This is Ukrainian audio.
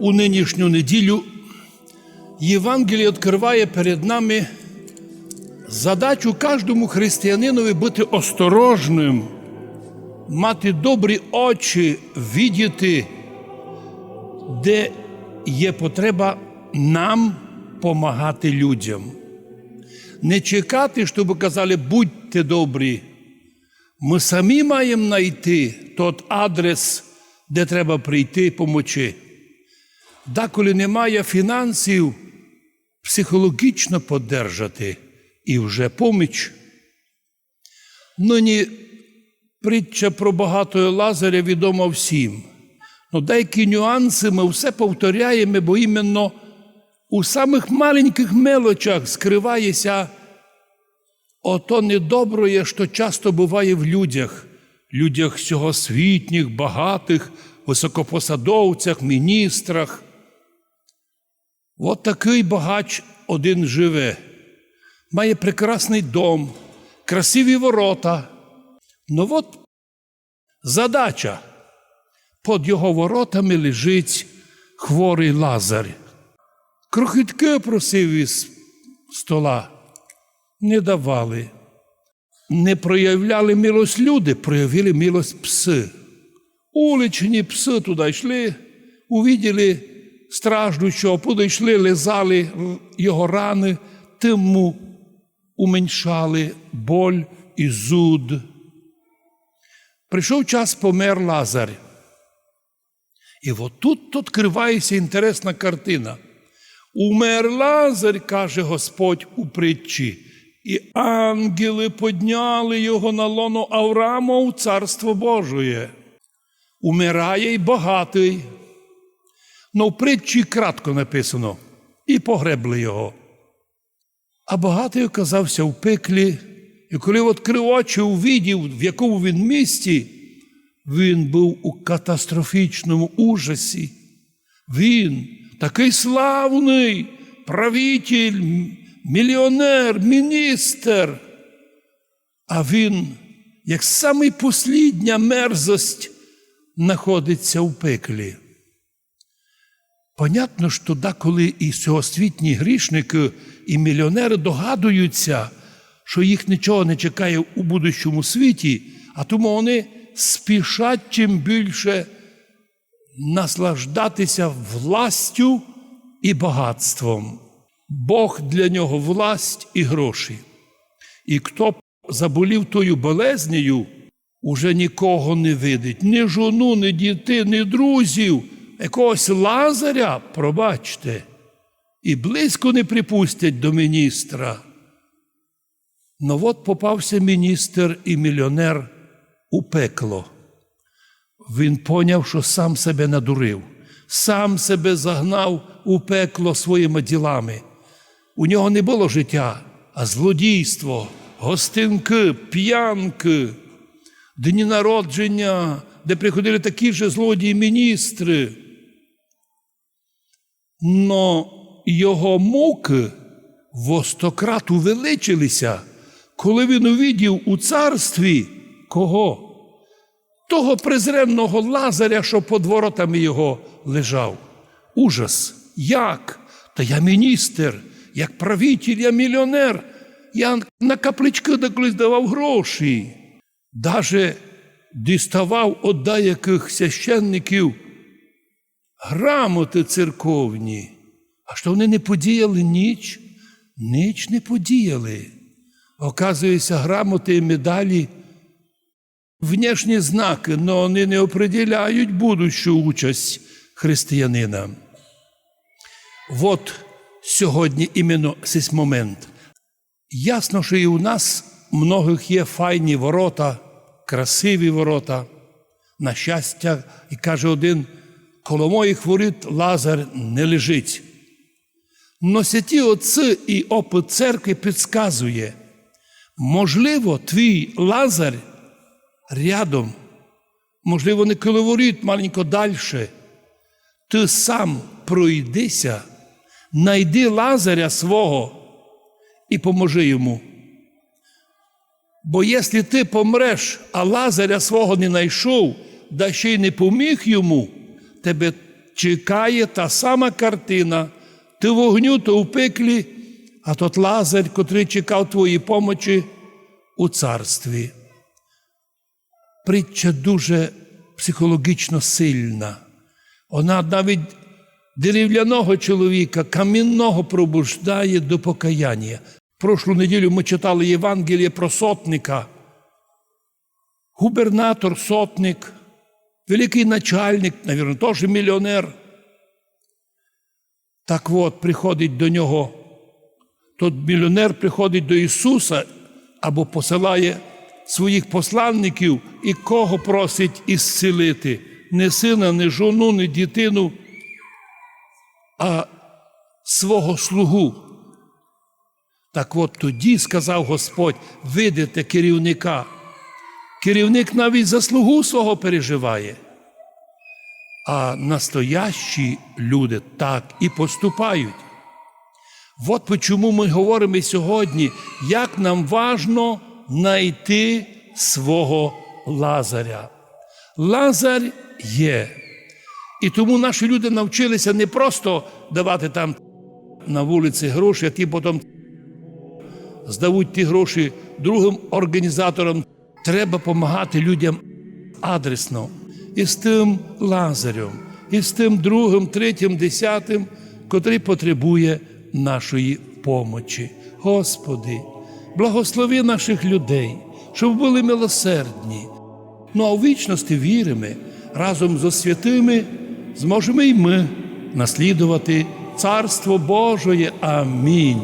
у нинішню неділю Євангеліє відкриває перед нами задачу кожному християнинові бути осторожним, мати добрі очі, видіти, де є потреба нам помагати людям. Не чекати, щоб казали, будьте добрі. Ми самі маємо знайти тот адрес, де треба прийти і помочи. Деколи немає фінансів, психологічно поддержати і вже поміч. Нині притча про багатого Лазаря відома всім. Но деякі нюанси ми все повторяємо, бо іменно у самих маленьких мелочах скривається ото недоброє, що часто буває в людях, людях сьогосвітніх, багатих, високопосадовцях, міністрах. От такий багач один живе, має прекрасний дом, красиві ворота. Ну от задача. Під його воротами лежить хворий лазар. Крохітки просив із стола, не давали. Не проявляли милость люди, проявили милость пси. Уличні пси туди йшли, увиділи страждущого, подійшли, лизали його рани, тиму уменьшали боль і зуд. Прийшов час, помер Лазар. І от тут відкривається інтересна картина. Умер Лазар, каже Господь у притчі, і ангели підняли його на лоно Авраама у Царство Божоє. Умирає й багатий. Но в притчі кратко написано, і погребли його. А багатий оказався в пеклі, і коли відкрив очі, увидів, в якому він місті, він був у катастрофічному ужасі. Він такий славний правитель, мільйонер, міністр. А він, як самий послідня мерзость, знаходиться в пеклі. Понятно, що тоді, коли і сьогосвітні грішники, і мільйонери догадуються, що їх нічого не чекає у будущому світі, а тому вони спішать чим більше наслаждатися властю і багатством. Бог для нього власть і гроші. І хто заболів тою болезнею, уже нікого не видить, ні жону, ні дітей, ні друзів, якогось лазаря, пробачте, і близько не припустять до міністра. Ну от попався міністр і мільйонер у пекло. Він поняв, що сам себе надурив, сам себе загнав у пекло своїми ділами. У нього не було життя, а злодійство, гостинки, п'янки, дні народження, де приходили такі ж злодії міністри. Но його муки востократ увеличилися, коли він увидів у царстві кого? Того презренного лазаря, що під воротами його лежав. Ужас. Як? Та я міністр, як правитель, я мільйонер. Я на каплички колись давав гроші. Даже діставав від деяких священників грамоти церковні. А що вони не подіяли ніч? Ніч не подіяли. Оказується, грамоти і медалі внешні знаки, але вони не определяють будущу участь християнина. От сьогодні іменно цей момент. Ясно, що і у нас многих є файні ворота, красиві ворота. На щастя, і каже один, коло моїх воріт Лазар не лежить. Но святі отці і опит церкви підказує, можливо, твій Лазар рядом, можливо, не коло воріт, маленько далі. Ти сам пройдися, найди Лазаря свого і поможи йому. Бо якщо ти помреш, а Лазаря свого не знайшов, да ще й не поміг йому, тебе чекає та сама картина. Ти вогню, то в пеклі, а тот Лазар, котрий чекав твоєї помочі у царстві. Притча дуже психологічно сильна. Вона навіть дерев'яного чоловіка, камінного пробуждає до покаяння. Прошлу неділю ми читали Євангеліє про сотника. Губернатор, сотник, великий начальник, навірно, теж мільйонер. Так от приходить до нього, тот мільйонер приходить до Ісуса або посилає своїх посланників і кого просить ісцілити? Не сина, не жону, не дитину, а свого слугу. Так от тоді сказав Господь: видите керівника. Керівник навіть заслугу свого переживає. А настоящі люди так і поступають. От чому ми говоримо сьогодні, як нам важно знайти свого Лазаря. Лазар є. І тому наші люди навчилися не просто давати там на вулиці гроші, ті потім здавуть ті гроші другим організаторам. Треба допомагати людям адресно. І з тим Лазарем, і з тим другим, третім, десятим, котрий потребує нашої помочі. Господи, благослови наших людей, щоб були милосердні. Ну а у вічності віримо, разом зі святими зможемо й ми наслідувати Царство Божоє. Амінь.